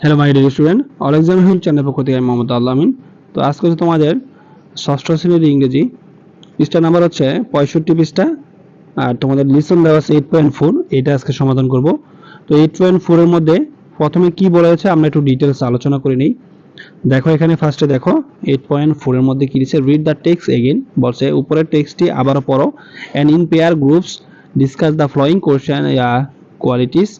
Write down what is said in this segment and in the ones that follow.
Hello my dear student all Exam Hill channel পক্ষ থেকে আমি মোহাম্মদ আল্লামিন তো আজকে হচ্ছে তোমাদের ষষ্ঠ শ্রেণির ইংরেজি পৃষ্ঠা নাম্বার হচ্ছে পঁয়ষট্টি পৃষ্ঠা, আর তোমাদের লিসন দেওয়া আছে এইট পয়েন্ট ফোর এটা আজকে সমাধান করব। তো এইট পয়েন্ট ফোরের মধ্যে প্রথমে কি বলা হয়েছে আমরা একটু ডিটেলস আলোচনা করে নিই। দেখো এখানে ফার্স্টে দেখো এইট পয়েন্ট ফোরের মধ্যে কি দিচ্ছে রিড দ্য টেক্সট এগেইন বলছে, উপরের টেক্সটটি আবারও পড়ো and in pair groups discuss the following question qualities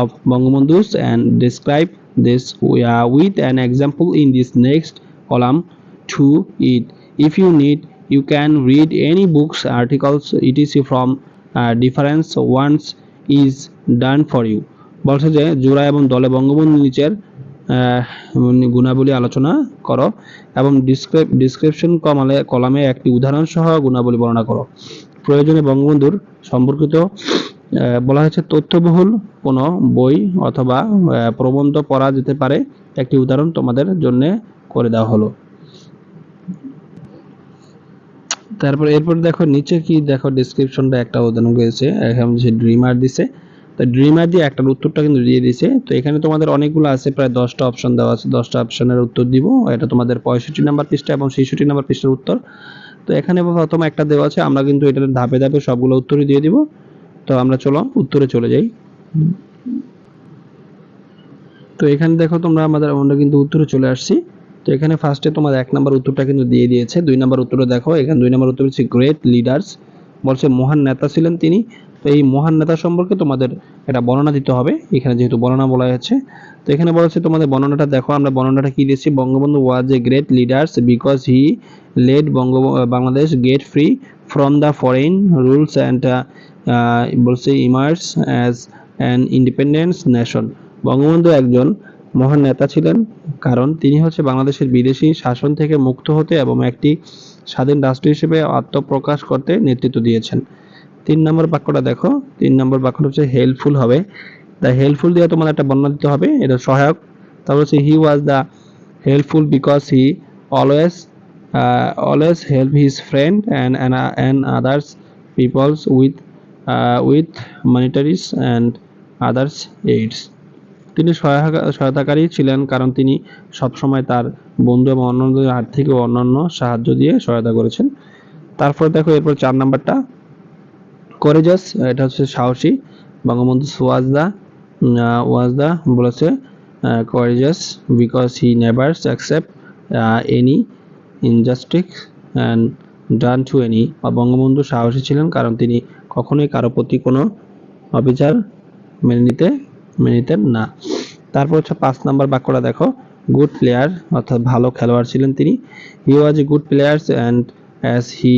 of Bangabandhu's and describe this uh, with an example in this next column to it. If you need, you can read any books, articles, etc. from uh, different ones is done for you. বলছে যে জোড়া এবং দলে বঙ্গবন্ধু নিচের গুণাবলী আলোচনা করো এবং ডিসক্রিপশন কমালে কলামে একটি উদাহরণ সহ গুণাবলী বর্ণনা করো প্রয়োজনে বঙ্গবন্ধুর সম্পর্কিত বলা হয়েছে তথ্যবহুল কোনো বই অথবা প্রবন্ধ পড়া যেতে পারে। একটি উদাহরণ তোমাদের জন্য করে দেওয়া হলো। তারপর এরপর দেখো, নিচে কি দেখো ডেসক্রিপশনটা একটা উদাহরণ রয়েছে এখানে যে ড্রিমার দিছে। তো ড্রিমার দিয়ে একটা উত্তরটা কিন্তু দিয়ে দিছে তো এখানে তোমাদের অনেকগুলো আছে, প্রায় দশটা অপশন দেওয়া আছে। দশটা অপশনের উত্তর দিব। এটা তোমাদের পঁয়ষট্টি নাম্বার পৃষ্ঠা এবং ছেষট্টি নাম্বার পৃষ্ঠার উত্তর। তো এখানে প্রথম একটা দেওয়া আছে। আমরা কিন্তু এটা ধাপে ধাপে সবগুলো উত্তরই দিয়ে দিব। তো আমরা চলো, উত্তরে চলে যাই। তো এখানে দেখো তোমরা আমাদের, আমরা কিন্তু উত্তরে চলে আসছি। তো এখানে ফার্স্টে তোমার এক নম্বর উত্তরটা কিন্তু দিয়ে দিয়েছে। দুই নাম্বার উত্তরে দেখো, এখানে দুই নাম্বার উত্তর হচ্ছে গ্রেট লিডার্স বলছে মহান নেতা ছিলেন তিনি। তো এই মহান নেতা সম্পর্কে তোমাদের এটা বর্ণনা দিতে হবে। এখানে যেহেতু বর্ণনা বলা হয়েছে, তো এখানে বলা হচ্ছে তোমাদের বর্ণনাটা দেখো, আমরা বর্ণনাটা কি দিয়েছি? Bangabandhu was a great leaders because he led Banga Bangladesh get free from the foreign rules and বলছে emerge as an independence nation Bangabandhu একজন মহান নেতা ছিলেন, কারণ তিনি হচ্ছে বাংলাদেশের বিদেশি শাসন থেকে মুক্ত হতে এবং একটি স্বাধীন রাষ্ট্র হিসেবে আত্মপ্রকাশ করতে নেতৃত্ব দিয়েছেন। তিন নম্বর বাক্যটা দেখো। তিন নম্বর বাক্যটা হচ্ছে হেল্পফুল হবে। দ্য হেল্পফুল দিয়ে তোমার একটা বর্ণনা দিতে হবে। এটা সহায়ক। তারপর হচ্ছে he was the helpful because he always always help his friend and and others peoples with with monetaries and others aids তিনি সহায়তা সহায়তাকারী ছিলেন কারণ তিনি সবসময় তার বন্ধু এবং অন্যদের আর্থিক ও অন্যান্য সাহায্য দিয়ে সহায়তা করেছেন। তারপর দেখো এরপর চার নাম্বারটা। করেজাস, এটা হচ্ছে সাহসী, Bangabandhu was the was the বলেছে courageous because he never accept any injustice and done to any বা বঙ্গবন্ধু সাহসী ছিলেন কারণ তিনি কখনোই কারও প্রতি কোনো অবিচার মেনে নিতে, মেনে নিতেন না। তারপর হচ্ছে পাঁচ নাম্বার বাক্যটা দেখো গুড প্লেয়ার অর্থাৎ ভালো খেলোয়াড় ছিলেন তিনি। He was a good players and as he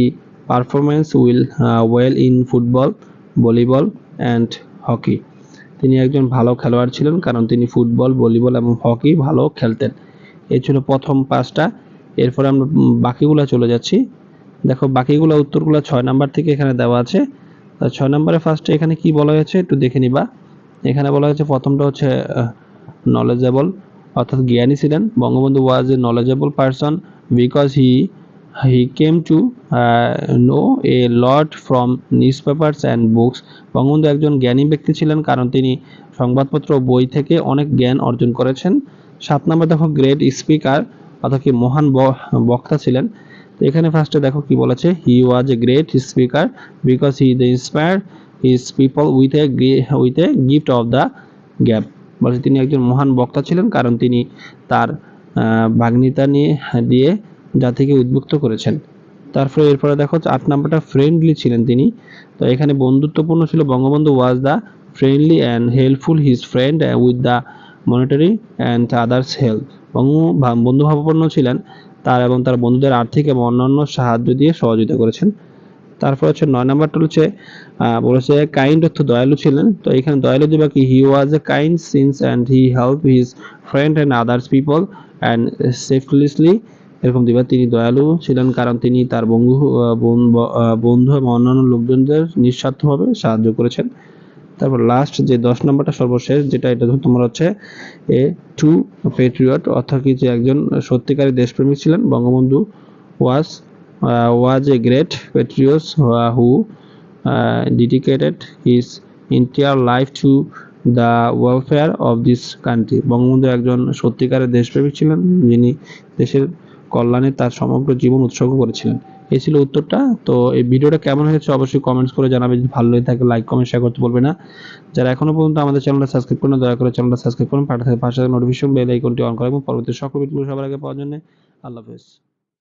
performance will well in football volleyball and hockey তিনি একজন ভালো খেলোয়াড় ছিলেন, কারণ তিনি ফুটবল ভলিবল এবং হকি ভালো খেলতেন। এই ছিল প্রথম পাঁচটা। এরপরে আমরা বাকিগুলো চলে যাচ্ছি। দেখো, বাকিগুলো উত্তরগুলো ছয় নাম্বার থেকে এখানে দেওয়া আছে। ছয় নম্বরে ফার্স্টে এখানে কি বলা হয়েছে একটু দেখে নিবা। এখানে বলা হয়েছে প্রথমটা হচ্ছে নলেজেবল অর্থাৎ জ্ঞানী ছিলেন। Bangabandhu was a knowledgeable person because he he came to know a lot from newspapers and books Bangabandhu একজন জ্ঞানী ব্যক্তি ছিলেন, কারণ তিনি সংবাদপত্র বই থেকে অনেক জ্ঞান অর্জন করেছেন। সাত নম্বর দেখো গ্রেট স্পিকার অর্থাৎ কি মহান বক্তা ছিলেন। তো এখানে ফার্স্টে দেখো কি বলেছে he was a great speaker because he the inspire his people with a with a gift of the gab বলছে তিনি একজন মহান বক্তা ছিলেন, কারণ তিনি তার বাগ্মিতা নিয়ে, দিয়ে জাতিকে উদ্বুদ্ধ করেছেন। তারপরে এরপরে দেখো আট নাম্বারটা ফ্রেন্ডলি ছিলেন তিনি। তো এখানে বন্ধুত্বপূর্ণ ছিল Bangabandhu was the friendly and helpful his friend with the monetary and others help বন্ধু ভাবাপন্ন ছিলেন তার এবং তার বন্ধুদের আর্থিক এবং অন্যান্য সাহায্য দিয়ে সহযোগিতা করেছেন। তারপর হচ্ছে নয় নাম্বারটা হচ্ছে বলেছে কাইন্ড অর্থ দয়ালু ছিলেন। তো এখানে দয়ালু দিবা কি? He was a kind since and he help his friend and others people and selflessly এরকম দিবা তিনি দয়ালু ছিলেন, কারণ তিনি তার বন্ধু বন্ধু এবং অন্যান্য লোকজনদের নিঃস্বার্থভাবে সাহায্য করেছেন। তারপর লাস্ট যে দশ নম্বরটা সর্বশেষ, যেটা এটা তোমার হচ্ছে এ টু পেট্রিয়ট অর্থাৎ কি যে একজন সত্যিকারী দেশপ্রেমিক ছিলেন, Bangabandhu was was a great patriots who dedicated his entire life to the welfare of this country Bangabandhu একজন সত্যিকারের দেশপ্রেমিক ছিলেন, যিনি দেশের কল্যাণে তার সমগ্র জীবন উৎসর্গ করেছিলেন। এই ছিল উত্তরটা। তো এই ভিডিওটা কেমন হয়েছে অবশ্যই কমেন্টস করে জানাবে যদি ভালো লেগে থাকে লাইক কমেন্ট শেয়ার করতে বলবে না। যারা এখনও পর্যন্ত আমাদের চ্যানেলটা সাবস্ক্রাইব করেন দয়া করে চ্যানেলটা সাবস্ক্রাইব করুন। পাশে পাশে নোটিফিকেশন বেল আইকনটি অন করে এবং পরবর্তী সকল ভিডিও সবার আগে পাওয়ার জন্য আল্লাহ হাফেজ।